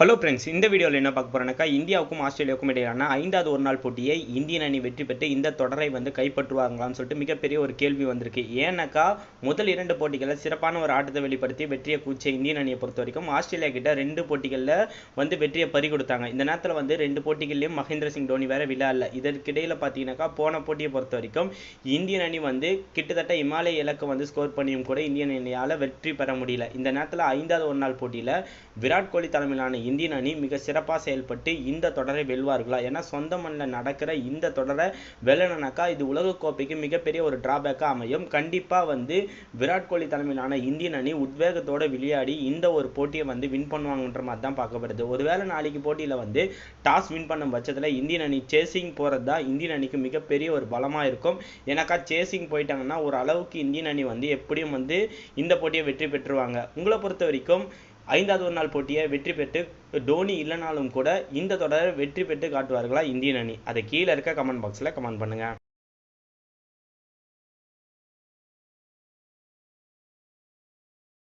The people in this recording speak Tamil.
ஹலோ ஃப்ரெண்ட்ஸ் இந்த வீடியோவில் என்ன பார்க்க போகிறோம்னாக்கா இந்தியாவுக்கும் ஆஸ்திரேலியாவுக்கும் இடையிலான ஐந்தாவது ஒரு நாள் போட்டியை இந்தியன் அணி வெற்றி பெற்று இந்த தொடரை வந்து கைப்பற்றுவாங்களான்னு சொல்லிட்டு மிகப்பெரிய ஒரு கேள்வி வந்திருக்கு. ஏன்னாக்கா முதல் இரண்டு போட்டிகளில் சிறப்பான ஒரு ஆட்டத்தை வெளிப்படுத்தி வெற்றியை கூச்ச இந்தியன் அணியை பொறுத்த வரைக்கும் ஆஸ்திரேலியா கிட்ட ரெண்டு போட்டிகளில் வந்து வெற்றியை பறி கொடுத்தாங்க. இந்த நேரத்தில் வந்து ரெண்டு போட்டிகள்லையும் மகேந்திர சிங் தோனி வேற விளையாடல இதற்கிடையில் பார்த்தீங்கன்னாக்கா போன போட்டியை பொறுத்த வரைக்கும் இந்தியன் அணி வந்து கிட்டத்தட்ட இமாலய இலக்கை வந்து ஸ்கோர் பண்ணியும் கூட இந்தியன் அணியால் வெற்றி பெற முடியல. இந்த நேரத்தில் ஐந்தாவது ஒரு நாள் போட்டியில் விராட் கோலி தலைமையிலான இந்தியன் அணி மிக சிறப்பாக செயல்பட்டு இந்த தொடரை வெல்வார்களா? ஏன்னா சொந்த மண்ணில் நடக்கிற இந்த தொடரை வெல்லணுனாக்கா இது உலகக்கோப்பைக்கு மிகப்பெரிய ஒரு டிராபேக்காக அமையும். கண்டிப்பாக வந்து விராட் கோலி தலைமையிலான இந்தியன் அணி உத்வேகத்தோடு விளையாடி இந்த ஒரு போட்டியை வந்து வின் பண்ணுவாங்கன்ற மாதிரி தான் பார்க்கப்படுது. ஒருவேளை நாளைக்கு போட்டியில் வந்து டாஸ் வின் பண்ணும் பட்சத்தில் இந்தியன் அணி சேசிங் போகிறது தான் இந்தியன் அணிக்கு மிகப்பெரிய ஒரு பலமாக இருக்கும். ஏன்னாக்கா சேசிங் போயிட்டாங்கன்னா ஒரு அளவுக்கு இந்தியன் அணி வந்து எப்படியும் வந்து இந்த போட்டியை வெற்றி பெற்றுருவாங்க. உங்களை பொறுத்த வரைக்கும் ஐந்தாவது ஒரு நாள் போட்டியை வெற்றி பெற்று டோனி இல்லைனாலும் கூட இந்த தொடரை வெற்றி பெற்று காட்டுவார்களா? இந்தியன் அணி. அதை கீழே இருக்க கமெண்ட் பாக்ஸில் கமெண்ட் பண்ணுங்கள்